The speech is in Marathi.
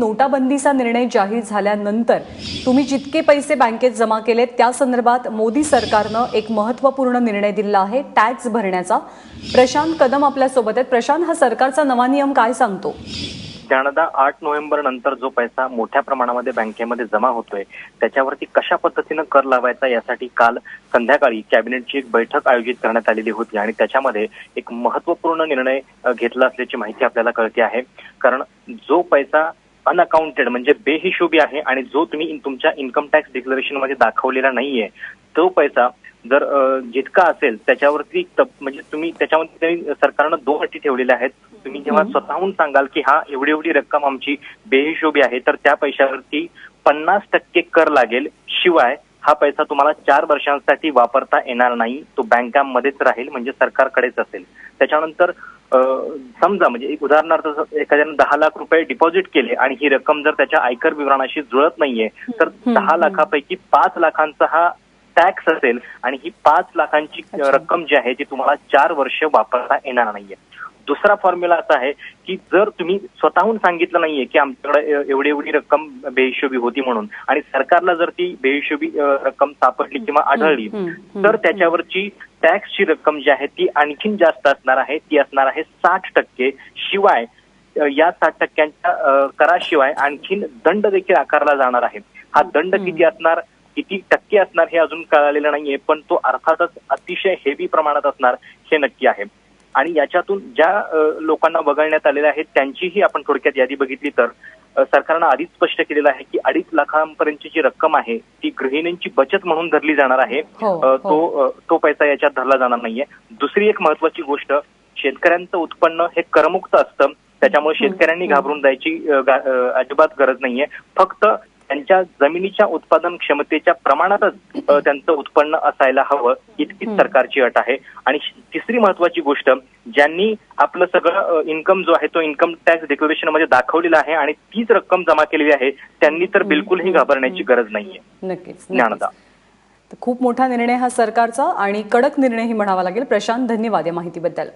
नोटाबंदीचा निर्णय जाहीर झाल्यानंतर तुम्ही जितके पैसे बँकेत जमा केलेत त्या संदर्भात मोदी सरकारनं एक महत्त्वपूर्ण निर्णय दिला आहे टॅक्स भरण्याचा. प्रशांत कदम आपल्यासोबत आहेत. प्रशांत हा सरकारचा नवा नियम काय सांगतो? कॅनडा आठ नोव्हेंबर नंतर जो पैसा मोठ्या प्रमाणामध्ये बँकेमध्ये जमा होतोय त्याच्यावरती कशा पद्धतीनं कर लावायचा यासाठी काल संध्याकाळी कॅबिनेटची एक बैठक आयोजित करण्यात आलेली होती आणि त्याच्यामध्ये एक महत्त्वपूर्ण निर्णय घेतला असल्याची माहिती आपल्याला कळते आहे. कारण जो पैसा अनअकाउंटेड म्हणजे बेहिशोबी आहे आणि जो तुम्ही तुमच्या इन्कम टॅक्स डिक्लेरेशनमध्ये दाखवलेला नाहीये तो पैसा जर जितका असेल त्याच्यावरती म्हणजे तुम्ही त्याच्यामध्ये सरकारनं दोन अटी ठेवलेल्या आहेत तुम्ही जेव्हा. स्वतःहून सांगाल की हा एवढी एवढी रक्कम आमची बेहिशोबी आहे तर त्या पैशावरती पन्नास टक्के कर लागेल शिवाय हा पैसा तुम्हाला चार वर्षांसाठी वापरता येणार नाही तो बँकांमध्येच राहील म्हणजे सरकारकडेच असेल त्याच्यानंतर समजा म्हणजे एक उदाहरणार्थ एखाद्यानं दहा लाख रुपये डिपॉझिट केले आणि ही रक्कम जर त्याच्या आयकर विवरणाशी जुळत नाहीये तर दहा. लाखापैकी पाच लाखांचा हा टॅक्स असेल आणि ही पाच लाखांची. रक्कम जी आहे ती तुम्हाला चार वर्ष वापरता येणार नाहीये दुसरा फॉर्म्युला असा आहे की जर तुम्ही स्वतःहून सांगितलं नाहीये की आमच्याकडे एव- एवढी एवढी रक्कम बेहिशोबी होती म्हणून आणि सरकारला जर ती बेहिशोबी रक्कम सापडली किंवा आढळली तर. त्याच्यावरची टॅक्सची रक्कम जी आहे ती आणखीन जास्त असणार आहे ती असणार आहे साठ टक्के शिवाय या साठ टक्क्यांच्या कराशिवाय आणखीन दंड देखील आकारला जाणार आहे हा दंड. किती असणार किती टक्के असणार हे अजून कळालेलं नाहीये पण तो अर्थातच अतिशय हेवी प्रमाणात असणार हे नक्की आहे आणि याच्यातून ज्या लोकांना वगळण्यात आलेल्या आहेत त्यांचीही आपण थोडक्यात यादी बघितली तर सरकारनं आधीच स्पष्ट केलेलं आहे की अडीच लाखांपर्यंतची जी रक्कम आहे ती गृहिणींची बचत म्हणून धरली जाणार आहे हो, हो. तो तो पैसा याच्यात धरला जाणार नाहीये दुसरी एक महत्वाची गोष्ट शेतकऱ्यांचं उत्पन्न हे करमुक्त असतं त्याच्यामुळे हम्म, शेतकऱ्यांनी. घाबरून जायची अजिबात गरज नाहीये फक्त त्यांच्या जमिनीच्या उत्पादन क्षमतेच्या प्रमाणातच त्यांचं उत्पन्न असायला हवं इतकीच. सरकारची अट आहे. आणि तिसरी महत्वाची गोष्ट ज्यांनी आपलं सगळं इन्कम जो आहे तो इन्कम टॅक्स डिक्लेरेशनमध्ये दाखवलेला आहे आणि तीच रक्कम जमा केलेली आहे त्यांनी तर बिलकुलही घाबरण्याची. गरज नाहीये. नक्कीच ज्ञानदा. खूप मोठा निर्णय हा सरकारचा आणि कडक निर्णयही म्हणावा लागेल. प्रशांत धन्यवाद या माहितीबद्दल.